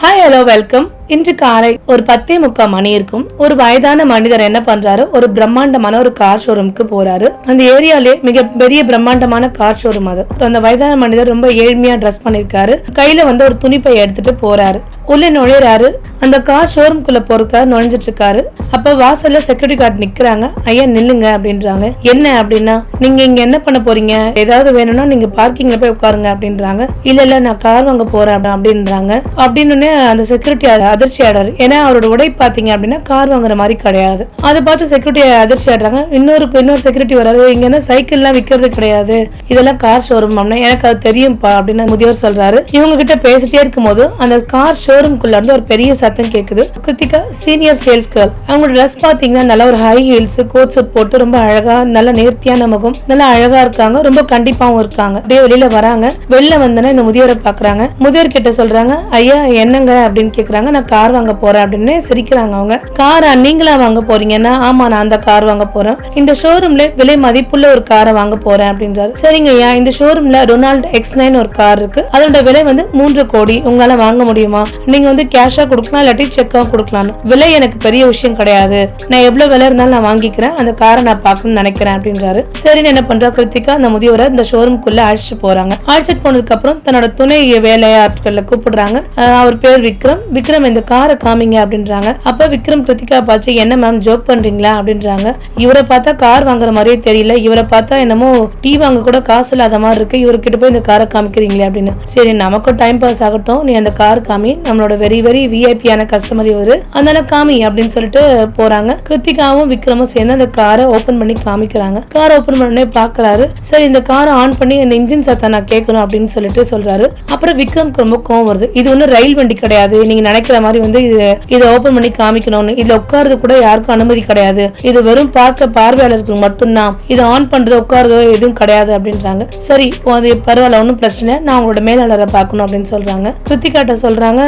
Hi hello welcome இன்று காலை ஒரு பத்தே முக்கால் மணி இருக்கும் ஒரு வயதான மனிதர் என்ன பண்றாரு? ஒரு பிரம்மாண்டமான ஒரு கார் ஷோரூமுக்கு போறாரு. அந்த ஏரியாலே மிக பெரிய பிரம்மாண்டமான கார் ஷோரூம் அது. அந்த வயதான மனிதர் ரொம்ப ஏழ்மையா ட்ரெஸ் பண்ணிருக்காரு. கையில வந்து ஒரு துணிப்பை எடுத்துட்டு போறாரு. உள்ள நுழையிறாரு. அந்த கார் ஷோரூம்குள்ள போறதுக்காக நுழைஞ்சிட்டு இருக்காரு அப்ப வாசல்ல செக்யூரிட்டி கார்டு நிக்கிறாங்க. ஐயா நில்லுங்க அப்படின்றாங்க. என்ன அப்படின்னா நீங்க இங்க என்ன பண்ண போறீங்க? ஏதாவது வேணும்னா நீங்க பார்க்கிங்ல போய் உட்காருங்க அப்படின்றாங்க. இல்ல இல்ல நான் கார் வாங்க போறேன் அப்படின்றாங்க. அப்படின்னு அந்த செக்யூரிட்டி அதிர்ச்சி ஆடுறாரு ஏன்னா அவரோட உடை பாத்தீங்க அப்படின்னா கார் வாங்குற மாதிரி கிடையாது. அதை பார்த்து செக்யூரிட்டி அதிர்ச்சி ஆடுறாங்க இன்னொரு இன்னொரு செக்யூரிட்டி வராது இங்க என்ன சைக்கிள்லாம் விக்கிறது கிடையாது. இதெல்லாம் கார் ஷோரூம் அப்படின்னா எனக்கு அது தெரியும்ப்பா அப்படின்னு முதியோர் முதியவர் சொல்றாரு. இவங்க கிட்ட பேசிட்டே இருக்கும்போது அந்த கார் ஷோரூம்குள்ள இருந்து ஒரு பெரிய சத்தம் கேக்குது. கிருத்திகா சீனியர் சேல்ஸ் கேர்ள் அவங்களோட ட்ரெஸ் பாத்தீங்கன்னா நல்ல ஒரு ஹை ஹீல்ஸ் கோட் சூட் போட்டு ரொம்ப அழகா நல்ல நேர்த்தியான முகம் நல்லா அழகா இருக்காங்க. ரொம்ப கண்டிப்பாவும் இருக்காங்க. அப்படியே வெளியில வராங்க. வெளில வந்தோன்னா இந்த முதியவரை பாக்குறாங்க முதியோர் கிட்ட சொல்றாங்க ஐயா என்னங்க? அப்படின்னு கேக்குறாங்க. நான் கார் வாங்க போறேன் அப்படின்னு சிரிக்கிறாங்க அவங்க. காரா நீங்களா வாங்க போறீங்கன்னா ஆமா நான் அந்த கார் வாங்க போறேன். இந்த ஷோரூம்ல விலை மதிப்புள்ள ஒரு காரை வாங்க போறேன் அப்படின்றாரு. சரிங்க ஐயா இந்த ஷோரூம்ல ரொனால்ட் எக்ஸ் நைன் ஒரு கார் இருக்கு. அதோட விலை வந்து மூன்று கோடி. உங்களால வாங்க முடியுமா? நீங்க வந்து கேஷா கொடுக்கலாம் இல்லாட்டி செக்கா கொடுக்கலாம் விலை எனக்கு பெரிய விஷயம் கிடையாது. நான் எவ்வளவு விலை இருந்தாலும் நான் வாங்கிக்கிறேன். அந்த காரை நான் பார்க்கணும்னு நினைக்கிறேன் அப்படின்றாரு. சரின்னு என்ன பண்றா? கிருத்திகா அந்த முதியவரை இந்த ஷோரூம்குள்ள அழைச்சிட்டு போறாங்க. அழைச்சிட்டு போனதுக்கு அப்புறம் தன்னோட துணை வேலையாட்களை கூப்பிடுறாங்க. அவர் பேர் விக்ரம். விக்ரம் இந்த காரை காமிங்க அப்படின்றாங்க. அப்ப விக்ரம் கிருத்திகா பார்த்து என்ன மேம் ஜோக் பண்றீங்களா? அப்படின்றாங்க. இவரை பார்த்தா கார் வாங்குற மாதிரியே தெரியல. இவரை பார்த்தா என்னமோ டீ வாங்க கூட காசு இல்லாத மாதிரி இருக்கு. இவர்கிட்ட போய் இந்த காரை காமிக்கிறீங்களே அப்படின்னு. சரி நமக்கும் டைம் பாஸ் ஆகட்டும். நீ அந்த கார் காமி. நம்மளோட வெரி வெரி விஐபியான கஸ்டமர் இவரு. அதனால காமி அப்படின்னு சொல்லிட்டு போறாங்க. கிருத்திகாவும் விக்ரமும் சேர்ந்து அந்த காரை ஓபன் பண்ணி காமிக்கிறாங்க. கார் ஓபன் பண்ணே பாக்குறாரு. சரி இந்த காரை ஆன் பண்ணி இந்த இன்ஜின் சத்தம் நான் கேட்கணும் அப்படின்னு சொல்லிட்டு சொல்றாரு. அப்புறம் விக்ரம்க்கு ரொம்ப கோவம் வருது. இது ஒன்றும் ரயில் வண்டி கிடையாது. நீங்க நினைக்கிற மாதிரி வந்து இது இதை ஓபன் பண்ணி காமிக்கணும்னு. இதுல உட்கார்றது கூட யாருக்கும் அனுமதி கிடையாது. இது வெறும் பார்க்க பார்வையாளர்களுக்கு மட்டும்தான். இது ஆன் பண்றதோ உட்கார்றதோ எதுவும் கிடையாது அப்படின்றாங்க. சரி அது பரவாயில்ல ஒன்றும் பிரச்சனை நான் உங்களோட மேலாளரை பார்க்கணும் அப்படின்னு சொல்றாங்க. கிருத்திகாட்ட சொல்றாங்க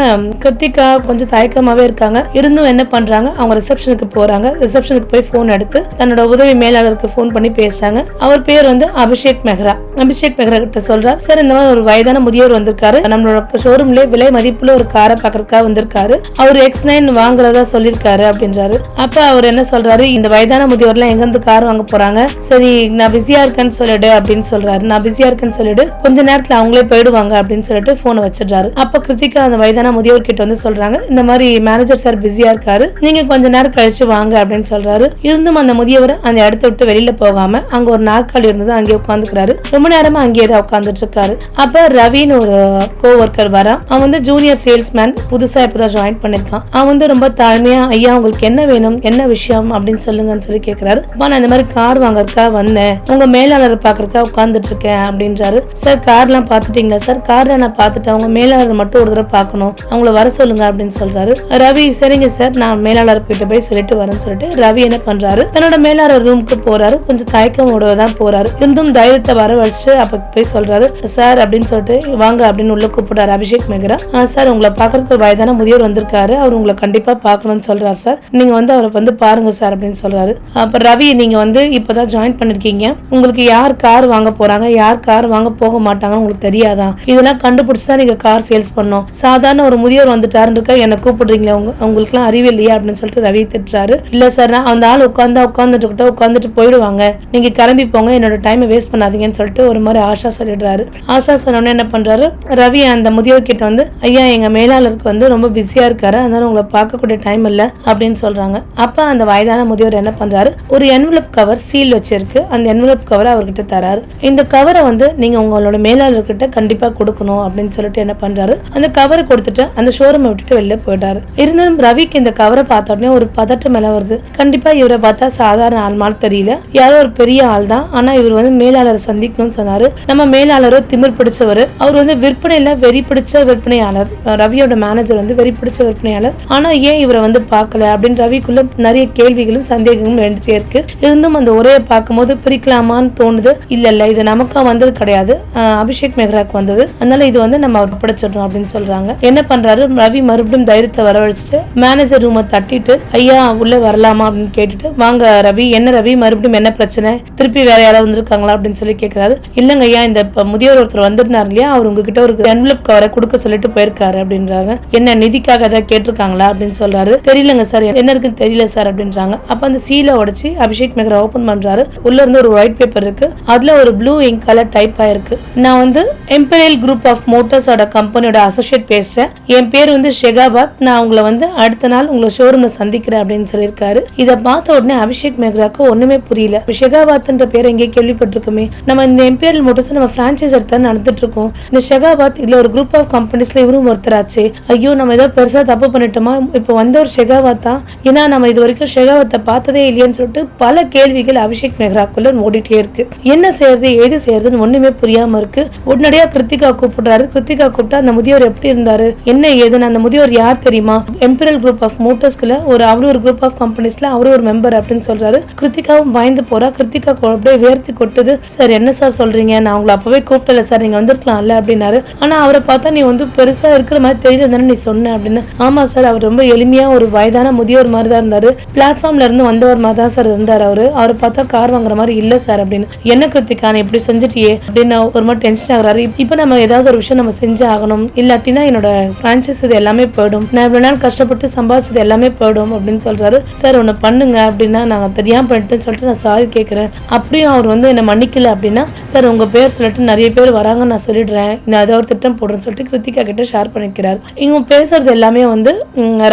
கிருத்திகா கொஞ்சம் தயக்கமாவே இருக்காங்க. இருந்தும் என்ன பண்றாங்க அவங்க ரிசப்ஷனுக்கு போறாங்க. ரிசப்ஷனுக்கு போய் ஃபோன் எடுத்து தன்னோட உதவி மேலாளருக்கு ஃபோன் பண்ணி பேசுறாங்க. அவர் பேர் வந்து அபிஷேக் மெஹ்ரா. அபிஷேக் மெஹ்ரா கிட்ட சொல்றார் சார் இந்த மாதிரி ஒரு வயதான முதியவர் வந்திருக்காரு. நம்மளோட ஷோரூம்ல விலை மதிப்புள்ள ஒரு காரை பார்க்கறதுக்காக வந்திருக்காரு. அவர் எக்ஸ் நைன் வாங்குறதா சொல்லியிருக்காரு அப்படின்றாரு. அப்ப அவர் என்ன சொல்றாரு? இந்த வயதான முதியவர்லாம் எங்க இருந்து கார் வாங்க போறாங்க? சரி நான் பிஸியா இருக்கேன்னு சொல்லிடு அப்படின்னு சொல்றாரு. நான் பிஸியா இருக்கேன்னு சொல்லிடு கொஞ்ச நேரத்துல அவங்களே போயிடுவாங்க அப்படின்னு சொல்லிட்டு போனை வச்சிடுறாரு. அப்ப கிருத்திகா அந்த வயதான முதியவர் கிட்ட வந்து சொல்றாங்க இந்த மாதிரி மேனேஜர் சார் பிஸியா இருக்காரு நீங்க கொஞ்ச நேரம் கழிச்சு வாங்க அப்படின்னு சொல்றாரு. இருந்தும் அந்த முதியவர் அந்த இடத்த விட்டு வெளியில போகாம அங்க ஒரு நாற்காலி இருந்தது அங்கே உட்காந்துக்கிறாரு ரொம்ப நேரமா அங்கேயே தான் உட்காந்துட்டு இருக்காரு. அப்ப ரவின்னு ஒரு கோ ஒர்க்கர் வரான். அவன் வந்து ஜூனியர் சேல்ஸ்மேன் புதுசா இப்பதான் ஜாயின் பண்ணிருக்கான். அவன் வந்து ரொம்ப தாழ்மையா ஐயா உங்களுக்கு என்ன வேணும்? என்ன விஷயம்? அப்படின்னு சொல்லுங்கன்னு சொல்லி கேக்குறாரு. அப்பா நான் இந்த மாதிரி கார் வாங்கறதுக்காக வந்தேன். உங்க மேலாளர் பாக்குறதுக்காக உட்கார்ந்துட்டு இருக்கேன் அப்படின்றாரு. சார் கார்லாம் பாத்துட்டீங்களா சார் கார்ல நான் பார்த்துட்டு அவங்க மேலாளர் மட்டும் ஒரு தடவை பார்க்கணும். அவங்கள வர சொல்லுங்க அப்படின்னு சொல்றாரு. ரவி சரிங்க சார். நான் மேலாளர் கிட்ட போய் சொல்லிட்டு வரேன்னு சொல்லிட்டு ரவி என்ன பண்றாரு? தன்னோட மேலாளர் ரூமுக்கு போறாரு. கொஞ்சம் தயக்கமோட தான் போறாரு. இருந்தும் தைரியத்தை வரவழைச்சு அப்ப போய் சொல்றாரு. சார் அப்படின்னு சொல்லிட்டு வாங்க அப்படின்னு உள்ள கூப்பிடுறாரு அபிஷேக் மேகரா. சார் உங்களை பார்க்கறதுக்கு வயதான முதியோர் வந்திருக்காரு. அவர் உங்களை கண்டிப்பா பார்க்கணும்னு சொல்றாரு சார் நீங்க வந்து அவரை வந்து பாருங்க சார் அப்படின்னு சொல்றாரு. அப்ப ரவி நீங்க வந்து இப்பதான் ஜாயின் பண்ணிருக்கீங்க. உங்களுக்கு யார் கார் வாங்க போறாங்க? யார் கார் வாங்க போக மாட்டாங்கன்னு உங்களுக்கு தெரியாதா? இதெல்லாம் கண்டுபிடிச்சி தான் நீங்க கார் சேல்ஸ் பண்ணோம் சாதாரண ஒரு முதியவர் வந்துட்டாருன்னு இருக்கா என்ன கூப்பிடுறீங்களா உங்க உங்களுக்குலாம் அறிவு இல்லையா? அப்படின்னு சொல்லிட்டு ரவி திட்டுறாரு. இல்ல சார் நான் அந்த ஆள் உட்காந்தா உட்காந்துட்டு கிட்ட உட்காந்துட்டு போயிடுவாங்க. நீங்க கிளம்பி போங்க என்னோட டைமை வேஸ்ட் பண்ணாதீங்கன்னு சொல்லிட்டு ஒரு மாதிரி ஆஷா சொல்லிடுறாரு ஆஷா சொன்னோடனே என்ன பண்றாரு? ரவி அந்த முதியோர் கிட்ட வந்து ஐயா எங்க மேலாளருக்கு வந்து ரொம்ப பிஸியாக இருக்காரு. அதனால உங்களை பார்க்கக்கூடிய டைம் இல்லை அப்படின்னு சொல்கிறாங்க அப்போ அந்த வயதான முதியவர் என்ன பண்ணுறாரு ஒரு என்வலப் கவர் சீல் வச்சிருக்கு. அந்த என்வலப் கவர் அவர்கிட்ட தராரு. இந்த கவரை வந்து நீங்கள் உங்களோட மேலாளர்கிட்ட கண்டிப்பாக கொடுக்கணும் அப்படின்னு சொல்லிட்டு என்ன பண்ணுறாரு அந்த கவரை கொடுத்துட்டு அந்த ஷோரூமை விட்டுட்டு வெளில போயிட்டாரு. இருந்தாலும் ரவிக்கு இந்த கவரை பார்த்த உடனே ஒரு பதட்டம் மேலே வருது. கண்டிப்பாக இவரை பார்த்தா சாதாரண ஆள் மாதிரி தெரியல. யாரோ ஒரு பெரிய ஆள் தான். ஆனால் இவர் வந்து மேலாளரை சந்திக்கணும்னு சொன்னார். நம்ம மேலாளரோ திமிர் பிடிச்சவர். அவர் வந்து விற்பனையில் வெறி பிடிச்ச விற்பனையாளர். ரவியோட மேனேஜர் வந்து வெறி பிடிச்ச விற்பனையாளர். ஆனா ஏன் இவரை வந்து பார்க்கல? அப்படின்னு ரவிக்குள்ள நிறைய கேள்விகளும் சந்தேகங்களும் எழுந்துட்டே இருக்கு. இருந்தும் அந்த உரையை பார்க்கும்போது பிரிக்கலாமான்னு தோணுது. இல்ல இல்ல இது நமக்கா வந்தது கிடையாது. அபிஷேக் மெஹ்ராக்கு வந்தது. அதனால இது வந்து நம்ம அவர் படைச்சிடணும் அப்படின்னு சொல்றாங்க. என்ன பண்றாரு? ரவி மறுபடியும் தைரியத்தை வரவழைச்சிட்டு மேனேஜர் ரூமை தட்டிட்டு ஐயா உள்ள வரலாமா அப்படின்னு கேட்டுட்டு வாங்க ரவி என்ன ரவி? மறுபடியும் என்ன பிரச்சனை? திருப்பி வேற யாராவது வந்திருக்காங்களா அப்படின்னு சொல்லி கேட்கிறாரு இல்லங்க ஐயா இந்த முதியோர் ஒருத்தர் வந்திருந்தார் இல்லையா? அவர் உங்ககிட்ட ஒரு என்வலப் கவரை கொடுக்க சொல்லிட்டு போயிருக்காரு அப்படின்றாங்க. என்ன நிதிக்கு நிதிக்காக ஏதாவது கேட்டிருக்காங்களா அப்படின்னு சொல்றாரு. தெரியலங்க சார். என்ன இருக்குன்னு தெரியல சார் அப்படின்றாங்க. அப்ப அந்த சீலை உடைச்சு அபிஷேக் மெஹ்ரா ஓபன் பண்றாரு. உள்ள இருந்து ஒரு ஒயிட் பேப்பர் இருக்கு. அதுல ஒரு ப்ளூ இங்க் கலர் டைப் ஆயிருக்கு. நான் வந்து எம்பரியல் குரூப் ஆஃப் மோட்டார்ஸோட கம்பெனியோட அசோசியேட் பேசுறேன். என் பேர் வந்து ஷெகாபாத். நான் உங்களை வந்து அடுத்த நாள் உங்களை ஷோரூம்ல சந்திக்கிறேன் அப்படின்னு சொல்லியிருக்காரு. இதை பார்த்த உடனே அபிஷேக் மெஹ்ராக்கு ஒண்ணுமே புரியல. ஷெகாபாத்ன்ற பேர் எங்கேயே கேள்விப்பட்டிருக்குமே. நம்ம இந்த எம்பீரியல் மோட்டர்ஸ் நம்ம பிரான்ச்சைஸ் எடுத்தா நடந்துட்டு இருக்கோம். இந்த ஷெகாபாத் இதுல ஒரு குரூப் ஆஃப் கம்பெனிஸ்ல இவரும் ஒருத்தராச்சு. ஐயோ நம்ம ஏதோ பெருசாக தப்பு பண்ணிட்டோமா? இப்போ வந்த ஒரு ஷெகாவா தான். ஏன்னா நம்ம இது வரைக்கும் ஷெகாவத்தை பார்த்ததே இல்லையேன்னு சொல்லிட்டு பல கேள்விகள் அபிஷேக் மெஹ்ராக்குள்ள ஓடிட்டே இருக்கு. என்ன செய்யறது ஏது செய்யறதுன்னு ஒண்ணுமே புரியாம இருக்கு. உடனடியா கிருத்திகா கூப்பிடுறாரு. கிருத்திகா கூப்பிட்டா அந்த முதியோர் எப்படி இருந்தாரு? என்ன ஏதுன்னு? அந்த முதியோர் யார் தெரியுமா? எம்பீரியல் குரூப் ஆஃப் மோட்டர்ஸ்க்குள்ள ஒரு அவரு ஒரு குரூப் ஆஃப் கம்பெனிஸ்ல அவரு ஒரு மெம்பர் அப்படின்னு சொல்றாரு. கிருத்திகாவும் பயந்து போறா. கிருத்திகா அப்படியே வேர்த்து கொட்டுது. சார் என்ன சார் சொல்றீங்க? நான் உங்களை அப்பவே கூப்பிட்டல சார். நீங்க வந்திருக்கலாம்ல அப்படின்னாரு. ஆனா அவரை பார்த்தா நீ வந்து பெருசா இருக்கிற மாதிரி தெரியல தானே நீ சொன்ன அப்படின்னு. ஆமா சார் அவர் ரொம்ப எளிமையா ஒரு வயதான முதியோர் மாதிரி தான் இருந்தாரு. பிளாட்ஃபார்ம்ல இருந்து வந்தவர் மாதிரி தான் சார் இருந்தார் அவரு. அவரை பார்த்தா கார் வாங்குற மாதிரி இல்ல சார் அப்படின்னு. என்ன கிருத்திகா நான் இப்படி செஞ்சுட்டியே? அப்படின்னு ஒரு மாதிரி டென்ஷன் ஆகுறாரு. இப்போ நம்ம ஏதாவது ஒரு விஷயம் நம்ம செஞ்சு ஆகணும். இல்லாட்டினா என்னோட பிரான்ச்சைஸ் இது எல்லாமே போயிடும். நான் இவ்வளவு நாள் கஷ்டப்பட்டு சம்பாதிச்சது எல்லாமே போயிடும் அப்படின்னு சொல்றாரு. சார் ஒன்று பண்ணுங்க அப்படின்னா நான் தெரியாம பண்ணிட்டேன்னு சொல்லிட்டு நான் சாரி கேட்குறேன் அப்படியும் அவர் வந்து என்னை மன்னிக்கல அப்படின்னா சார் உங்க பேர் சொல்லிட்டு நிறைய பேர் வராங்க நான் சொல்லிடுறேன். இந்த ஏதாவது ஒரு திட்டம் போடுறேன்னு சொல்லிட்டு கிருத்திகா கிட்ட ஷேர் பண்ணிக்கிறார். இவங்க பேசுறது எல்லாமே வந்து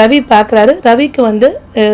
ரவி பார்க்குறாரு ரவிக்கு வந்து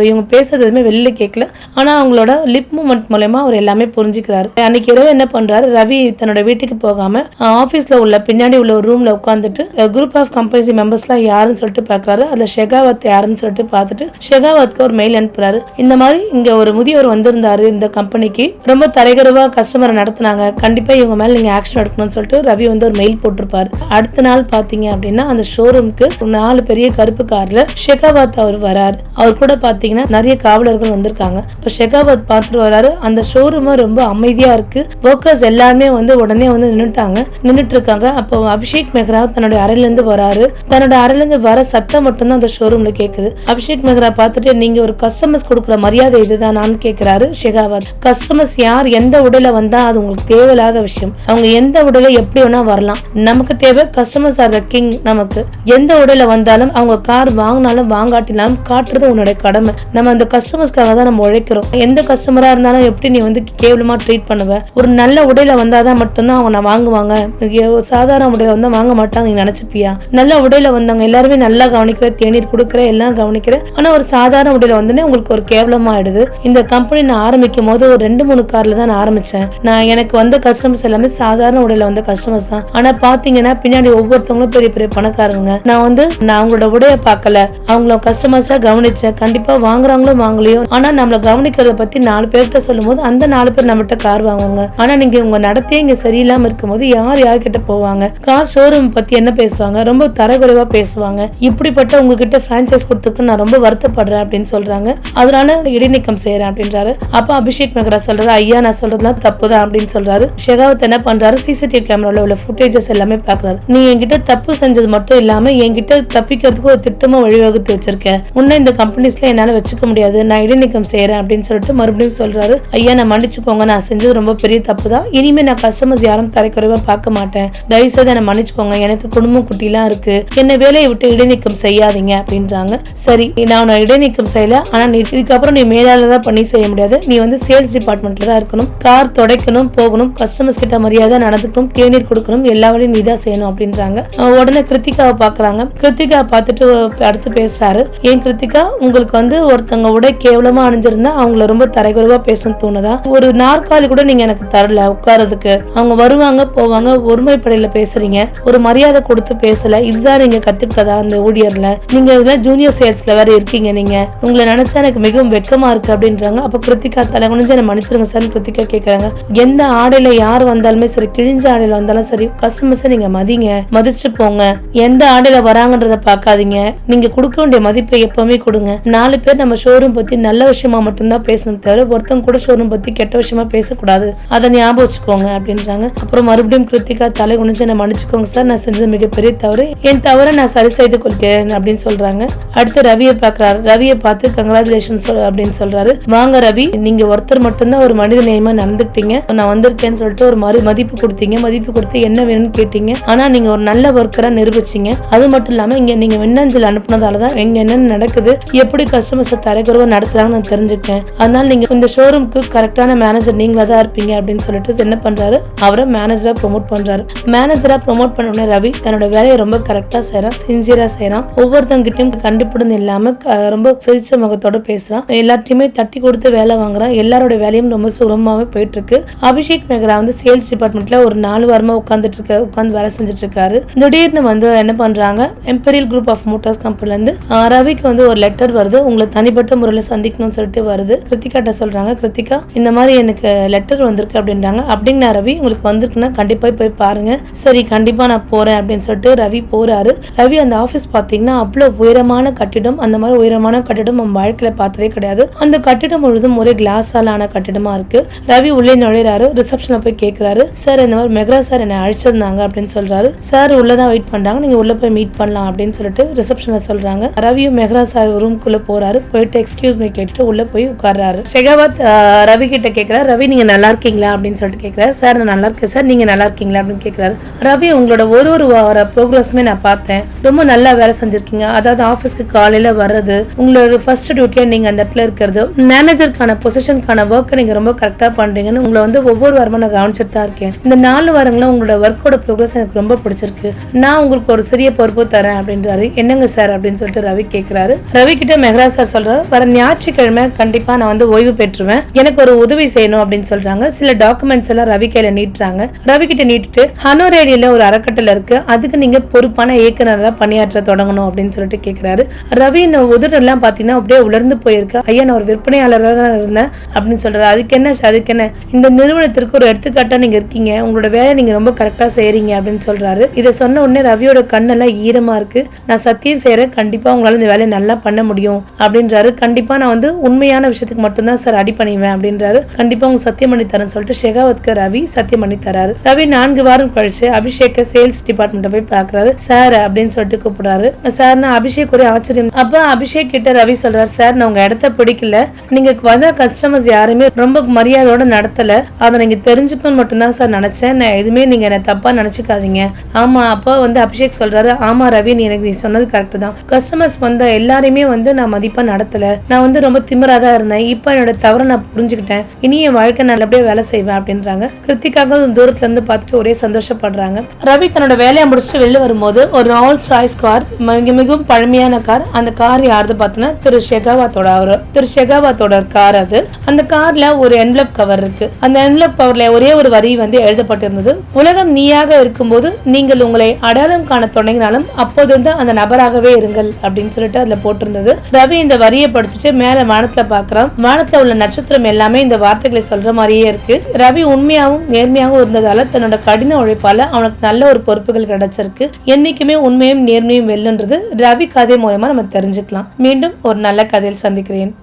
இவங்க பேசுறது எதுவுமே வெளில கேட்கல ஆனால் அவங்களோட லிப் மூமெண்ட் மூலயமா அவர் எல்லாமே புரிஞ்சுக்கிறாரு. அன்னைக்கு இரவு என்ன பண்ணுறாரு ரவி தன்னோட வீட்டுக்கு போகாமல் ஆஃபீஸில் உள்ள பின்னாடி உள்ள ஒரு ரூமில் உட்காந்துட்டு குரூப் ஆஃப் கம்பெனி மெம்பர்ஸ்லாம் யாருன்னு சொல்லிட்டு பார்க்குறாரு அதில் ஷெகாவத் யாருன்னு சொல்லிட்டு பார்த்துட்டு ஷெகாவத்க்கு ஒரு மெயில் அனுப்புறாரு. இந்த மாதிரி இங்கே ஒரு முதியவர் வந்திருந்தாரு இந்த கம்பெனிக்கு ரொம்ப தரைகரவாக கஸ்டமரை நடத்துனாங்க. கண்டிப்பாக இவங்க மேலே நீங்கள் ஆக்ஷன் எடுக்கணும்னு சொல்லிட்டு ரவி வந்து ஒரு மெயில் போட்டிருப்பாரு. அடுத்த நாள் பார்த்தீங்க அப்படின்னா அந்த ஷோரூம்க்கு நாலு பேர் பெரிய கருப்பு கார்ல ஷெகாபாத் அவர் வராரு. அவர் கூட பாத்தீங்கன்னா நிறைய காவலர்கள் வந்திருக்காங்க. இப்ப ஷெகாபாத் பார்த்துட்டு வராரு. அந்த ஷோரூம் ரொம்ப அமைதியா இருக்கு. ஒர்க்கர்ஸ் எல்லாருமே வந்து உடனே வந்து நின்னுட்டாங்க. நின்னுட்டு இருக்காங்க அப்போ அபிஷேக் மெஹ்ரா தன்னுடைய அறையில இருந்து வராரு. தன்னோட அறையில இருந்து வர சத்தம் மட்டும்தான் அந்த ஷோரூம்ல கேக்குது. அபிஷேக் மெஹ்ரா பார்த்துட்டு நீங்க ஒரு கஸ்டமர்ஸ் கொடுக்குற மரியாதை இதுதானான்னு கேக்குறாரு ஷெகாவத். கஸ்டமர்ஸ் யார் எந்த உடையில வந்தா அது உங்களுக்கு தேவையில்லாத விஷயம். அவங்க எந்த உடையில எப்படி வேணா வரலாம். நமக்கு தேவை கஸ்டமர்ஸ் ஆர் த கிங் நமக்கு. எந்த உடையில வந்தாலும் அவங்க கார் வாங்கினாலும் வாங்காட்டினாலும் காட்டுறது உன்னுடைய கடமை. நம்ம அந்த கஸ்டமர்ஸ்க்காக தான் நம்ம உழைக்கிறோம். எந்த கஸ்டமரா இருந்தாலும் எப்படி நீ வந்து கேவலமா ட்ரீட் பண்ணுவ? ஒரு நல்ல உடையில வந்தாதான் மட்டும்தான் அவங்க நான் வாங்குவாங்க. ஒரு சாதாரண உடையில வந்தா வாங்க மாட்டாங்க நீ நினைச்சுப்பியா? நல்ல உடையில வந்தாங்க எல்லாருமே நல்லா கவனிக்கிற தேநீர் கொடுக்குற எல்லாம் கவனிக்கிற. ஆனா ஒரு சாதாரண உடையில வந்தோடனே உங்களுக்கு ஒரு கேவலமா ஆயிடுது இந்த கம்பெனி நான் ஆரம்பிக்கும் போது ஒரு ரெண்டு மூணு கார்ல தான் நான் ஆரம்பிச்சேன். நான் எனக்கு வந்த கஸ்டமர்ஸ் எல்லாமே சாதாரண உடையில வந்த கஸ்டமர்ஸ் தான். ஆனா பாத்தீங்கன்னா பின்னாடி ஒவ்வொருத்தவங்களும் பெரிய பெரிய பணக்காரங்க. நான் வந்து நான் அவங்களோட உடைய பார்க்கல. அவங்கள கஸ்டமர்ஸா கவனிச்சேன் கண்டிப்பா வாங்குறாங்களோ வாங்கலையோ. ஆனா நம்மள கவனிக்கிறத பத்தி நாலு பேர்கிட்ட சொல்லும்போது அந்த நாலு பேர் நம்மகிட்ட கார் வாங்குவாங்க. ஆனா நீங்க உங்க நடத்தையே இங்க சரியில்லாம இருக்கும்போது யார் யார்கிட்ட போவாங்க? கார் ஷோரூம் பத்தி என்ன பேசுவாங்க? ரொம்ப தரக்குறைவா பேசுவாங்க. இப்படிப்பட்ட உங்ககிட்ட பிரான்சைஸ் கொடுத்துருக்கு நான் ரொம்ப வருத்தப்படுறேன் அப்படின்னு சொல்றாங்க. அதனால இடைநீக்கம் செய்யறேன் அப்படின்றாரு. அப்ப அபிஷேக் நகரா சொல்றாரு ஐயா நான் சொல்றதுலாம் தப்பு தான் அப்படின்னு சொல்றாரு. ஷெகாவத் என்ன பண்றாரு? சிசிடிவி கேமரால உள்ள ஃபுட்டேஜஸ் எல்லாமே பாக்குறாரு நீ என்கிட்ட தப்பு செஞ்சது மட்டும் இல்லாம என்கிட்ட தப்பிக்க தப்பிக்கிறதுக்கு ஒரு திட்டமும் வழிவகுத்து வச்சிருக்கேன். உன்னை இந்த கம்பெனிஸ்ல என்னால வச்சுக்க முடியாது. நான் இடைநீக்கம் செய்யறேன் அப்படின்னு சொல்லிட்டு மறுபடியும் சொல்றாரு. ஐயா நான் மன்னிச்சுக்கோங்க. நான் செஞ்சது ரொம்ப பெரிய தப்பு தான். இனிமே நான் கஸ்டமர்ஸ் யாரும் தரைக்குறைவா பார்க்க மாட்டேன். தயவு செய்து என்னை மன்னிச்சுக்கோங்க. எனக்கு குடும்பம் குட்டிலாம் இருக்கு. என்ன வேலையை விட்டு இடைநீக்கம் செய்யாதீங்க அப்படின்றாங்க. சரி நான் உன்னை இடைநீக்கம் செய்யல. ஆனா நீ இதுக்கப்புறம் நீ மேலாளராக பண்ணி செய்ய முடியாது. நீ வந்து சேல்ஸ் டிபார்ட்மெண்ட்ல தான் இருக்கணும். கார் துடைக்கணும் போகணும் கஸ்டமர்ஸ் கிட்ட மரியாதை நடந்துக்கணும் தேநீர் கொடுக்கணும் எல்லா வேலையும் நீ தான் செய்யணும் அப்படின்றாங்க. உடனே கிருத்திகாவை பாக்குறாங்க கிருத்திகா பார்த்துட்டு அடுத்து பேசுறாரு. ஏன் கிருத்திகா? உங்களுக்கு வந்து ஒருத்தவங்க உடை கேவலமா அணிஞ்சிருந்தா அவங்கள ரொம்ப தரைகுறைவா பேசணும் தோணுதா? ஒரு நாற்காலி கூட நீங்க எனக்கு தரல உட்கார்றதுக்கு. அவங்க வருவாங்க போவாங்க ஒருமைப்படையில பேசுறீங்க. ஒரு மரியாதை கொடுத்து பேசல. இதுதான் நீங்க கத்துக்கிட்டதா அந்த ஊழியர்ல? நீங்க இதுல ஜூனியர் சேல்ஸ்ல வேற இருக்கீங்க நீங்க. உங்களை நினைச்சா எனக்கு மிகவும் வெக்கமா இருக்கு அப்படின்றாங்க. அப்ப கிருத்திகா தலை குனிஞ்சு என்ன மன்னிச்சிருங்க சார் கிருத்திகா கேக்குறாங்க. எந்த ஆடையில யார் வந்தாலுமே சரி கிழிஞ்ச ஆடையில வந்தாலும் சரி கஸ்டமர்ஸை நீங்க மதிங்க மதிச்சு போங்க. எந்த ஆடையில வராங்கன்றத பார்க்க பார்க்காதீங்க நீங்க கொடுக்க வேண்டிய மதிப்பை எப்பவுமே கொடுங்க. நாலு பேர் நம்ம ஷோரூம் பத்தி நல்ல விஷயமா மட்டும்தான் பேசணும் தவிர ஒருத்தங்க கூட ஷோரூம் பத்தி கெட்ட விஷயமா பேசக்கூடாது. அதை ஞாபகம் வச்சுக்கோங்க அப்படின்றாங்க. அப்புறம் மறுபடியும் கிருத்திகா தலை குனிஞ்சு என்ன மன்னிச்சுக்கோங்க சார் நான் செஞ்சது மிகப்பெரிய தவறு. என் தவறை நான் சரி செய்து கொள்கிறேன் அப்படின்னு சொல்றாங்க. அடுத்து ரவியை பார்க்கறாரு. ரவியை பார்த்து கங்க்ராச்சுலேஷன்ஸ் அப்படின்னு சொல்றாரு. வாங்க ரவி நீங்க ஒருத்தர் மட்டும்தான் ஒரு மனித நேயமா நடந்துக்கிட்டீங்க. நான் வந்திருக்கேன்னு சொல்லிட்டு ஒரு மாதிரி மதிப்பு கொடுத்தீங்க. மதிப்பு கொடுத்து என்ன வேணும்னு கேட்டீங்க. ஆனா நீங்க ஒரு நல்ல ஒர்க்கரா நிரூபிச்சீங்க. அது மட்டும் இல்லாம இங்க நீங்க மின்னஞ்சல் அனுப்புனதால தான் இங்க என்னென்ன நடக்குது? எப்படி கஸ்டமர்ஸை தரக்குறவங்க நடத்துகிறாங்கன்னு நான் தெரிஞ்சுக்கிட்டேன். அதனால நீங்க இந்த ஷோரூம்க்கு கரெக்டான மேனேஜர் நீங்களா தான் இருப்பீங்க அப்படின்னு சொல்லிட்டு என்ன பண்றாரு? அவரை மேனேஜரா ப்ரோமோட் பண்ணுறாரு மேனேஜரா ப்ரோமோட் பண்ண உடனே ரவி தன்னோட வேலையை ரொம்ப கரெக்டா செய்கிறான் சின்சியராக செய்யறான் ஒவ்வொருத்தங்கிட்டையும் கண்டுபிடிந்து இல்லாம ரொம்ப சிரிச்ச முகத்தோட பேசுறான். எல்லாத்தையுமே தட்டி கொடுத்து வேலை வாங்குறான். எல்லாரோட வேலையும் ரொம்ப சுலபமாவே போயிட்டு இருக்கு அபிஷேக் மெஹ்ரா வந்து சேல்ஸ் டிபார்ட்மெண்ட்ல ஒரு நாலு வாரமா உட்காந்துட்டு இருக்க உட்காந்து வேலை செஞ்சுட்டு இருக்காரு. திடீர்னு வந்து என்ன பண்றாங்க? எம்பீரியல் குரூப் ஆஃப் மோட்டார்ஸ் கம்பெனிலேருந்து ரவிக்கு வந்து ஒரு லெட்டர் வருது. உங்களை தனிப்பட்ட முறையில் சந்திக்கணும்னு சொல்லிட்டு வருது. கிருத்திகாட்ட சொல்கிறாங்க கிருத்திகா இந்த மாதிரி எனக்கு லெட்டர் வந்திருக்கு அப்படின்றாங்க. அப்படின்னா ரவி உங்களுக்கு வந்திருக்குன்னா கண்டிப்பாக போய் பாருங்க. சரி கண்டிப்பாக நான் போகிறேன் அப்படின்னு சொல்லிட்டு ரவி போகிறாரு ரவி அந்த ஆஃபீஸ் பார்த்தீங்கன்னா அவ்வளோ உயரமான கட்டிடம். அந்த மாதிரி உயரமான கட்டிடம் நம்ம வாழ்க்கையில் பார்த்ததே கிடையாது. அந்த கட்டிடம் முழுதும் ஒரே கிளாஸால் ஆன கட்டிடமாக இருக்குது ரவி உள்ளே நுழையிறாரு. ரிசப்ஷனில் போய் கேட்குறாரு சார் இந்த மாதிரி மெக்ரா சார் என்னை அழைச்சிருந்தாங்க அப்படின்னு சொல்கிறாரு சார் உள்ளதான் வெயிட் பண்ணுறாங்க நீங்கள் உள்ளே போய் மீட் பண்ணலாம் அப்படின்னு சொல்லிட்டு ரிசப்ஷனை சொல்றாங்க. ரவியும் மெஹ்ரா சார் ரூம்குள்ள போறாரு. போயிட்டு எக்ஸ்கியூஸ் மீ கேட்டுட்டு உள்ள போய் உட்கார்றாரு. ஷெகாவத் ரவி கிட்ட கேட்கிறாரு ரவி நீங்க நல்லா இருக்கீங்களா? அப்படின்னு சொல்லிட்டு கேட்கிறாரு சார் நான் நல்லா இருக்கேன் சார். நீங்க நல்லா இருக்கீங்களா? அப்படின்னு கேட்கிறாரு ரவி உங்களோட ஒரு ஒரு வார ப்ரோக்ரஸுமே நான் பார்த்தேன். ரொம்ப நல்லா வேலை செஞ்சிருக்கீங்க. அதாவது ஆஃபீஸ்க்கு காலையில வர்றது உங்களோட ஃபர்ஸ்ட் டியூட்டியா நீங்க அந்த இடத்துல இருக்கிறது மேனேஜருக்கான பொசிஷனுக்கான ஒர்க்கை நீங்க ரொம்ப கரெக்டா பண்றீங்கன்னு உங்களை வந்து ஒவ்வொரு வாரமும் நான் கவனிச்சுட்டு தான் இருக்கேன். இந்த நாலு வாரங்களும் உங்களோட ஒர்க்கோட ப்ரோக்ரஸ் எனக்கு ரொம்ப பிடிச்சிருக்கு. நான் உங்களுக்கு ஒரு சிறிய பொறுப்பு தரேன் அப்படின்றாரு என்னங்க சார் அப்படின்னு சொல்லிட்டு ரவி கேட்குறாரு ரவி கிட்ட மெஹ்ரா சார் சொல்றாரு வர ஞாயிற்றுக்கிழமை கண்டிப்பா நான் வந்து ஓய்வு பெற்றுவேன் எனக்கு ஒரு உதவி செய்யணும் அப்படின்னு சொல்றாங்க. சில டாக்குமெண்ட்ஸ் எல்லாம் ரவி கையில நீட்டுறாங்க. ரவி கிட்ட நீட்டுட்டு ஹனோரேடியில ஒரு அறக்கட்டளை இருக்கு. அதுக்கு நீங்க பொறுப்பான இயக்குநராக பணியாற்ற தொடங்கணும் அப்படின்னு சொல்லிட்டு கேட்கிறாரு ரவி இந்த உதடெல்லாம் பாத்தீங்கன்னா அப்படியே உலர்ந்து போயிருக்கு. ஐயா நான் ஒரு விற்பனையாளராக தான் இருந்தேன் அப்படின்னு சொல்றாரு. அதுக்கு என்ன அதுக்கு என்ன? இந்த நிறுவனத்திற்கு ஒரு எடுத்துக்காட்டா நீங்க இருக்கீங்க. உங்களோட வேலை நீங்க ரொம்ப கரெக்டா செய்யறீங்க அப்படின்னு சொல்றாரு. இதை சொன்ன உடனே ரவியோட கண்ணெல்லாம் ஈரமா இருக்கு. நான் சத்தியம் செய்கிறேன் கண்டிப்பாக உங்களால் இந்த வேலையை நல்லா பண்ண முடியும் அப்படின்றாரு. கண்டிப்பாக நான் வந்து உண்மையான விஷயத்துக்கு மட்டும்தான் சார் அடி பண்ணிவேன் அப்படின்றாரு. கண்டிப்பாக உங்களுக்கு சத்தியம் பண்ணி தரேன் சொல்லிட்டு ஷெகாவத்க்கு ரவி சத்தியம் பண்ணி தராரு. ரவி நான்கு வாரம் கழிச்சு அபிஷேக்க சேல்ஸ் டிபார்ட்மெண்ட்டை போய் பார்க்குறாரு. சார் அப்படின்னு சொல்லிட்டு கூப்பிடுறாரு. சார் நான் அபிஷேக் ஒரே ஆச்சரியம். அப்போ அபிஷேக் கிட்ட ரவி சொல்றாரு. சார் நான் உங்க இடத்த பிடிக்கல. நீங்க வந்த கஸ்டமர்ஸ் யாருமே ரொம்ப மரியாதையோட நடத்தல. அதை நீங்க தெரிஞ்சுக்கணும்னு மட்டும்தான் சார் நினைச்சேன். நான் எதுவுமே நீங்க என்ன தப்பா நினைச்சுக்காதீங்க. ஆமா அப்போ வந்து அபிஷேக் சொல்றாரு. ஆமா ரவி நீ எனக்கு சொன்னது கரெக்ட் தான். கஸ்டமர்ஸ் வந்த எல்லாரையுமே வந்து நான் மதிப்பா நடத்தல. நான் வந்து ரொம்ப திமிராக தான் இருந்தேன். இப்போ என்னோட தவறை நான் புரிஞ்சுக்கிட்டேன். இனி என் வாழ்க்கை நல்லபடியாக வேலை செய்வேன் அப்படின்றாங்க. கிருத்திக்காக தூரத்துல இருந்து பார்த்துட்டு ஒரே சந்தோஷப்படுறாங்க. ரவி தன்னோட வேலையை முடிச்சுட்டு வெளில வரும்போது ஒரு ரால்ஸ் ராய்ஸ் கார் மிக மிகவும் பழமையான கார் அந்த கார் யாருது பார்த்தீங்கன்னா திரு ஷெகாவாத்தோட அவர். திரு ஷெகாவாத்தோட கார் அது. அந்த கார்ல ஒரு என்வலப் கவர் இருக்கு. அந்த என்வலப் கவர்ல ஒரே ஒரு வரி வந்து எழுதப்பட்டிருந்தது. உலகம் நீயாக இருக்கும்போது நீங்கள் உங்களை அடையாளம் காண தொடங்கினாலும் அப்போது அப்போதிருந்து அந்த நபராகவே இருங்கள் அப்படின்னு சொல்லிட்டு அதுல போட்டிருந்தது. ரவி இந்த வரியை படிச்சுட்டு மேல வானத்துல பாக்குறான். வானத்துல உள்ள நட்சத்திரம் எல்லாமே இந்த வார்த்தைகளை சொல்ற மாதிரியே இருக்கு. ரவி உண்மையாகவும் நேர்மையாகவும் இருந்ததால தன்னோட கடின உழைப்பால அவனுக்கு நல்ல ஒரு பொறுப்புகள் கிடைச்சிருக்கு. என்னைக்குமே உண்மையும் நேர்மையும் வெல்லுன்றது ரவி கதை மூலமா நம்ம தெரிஞ்சுக்கலாம். மீண்டும் ஒரு நல்ல கதையில் சந்திக்கிறேன்.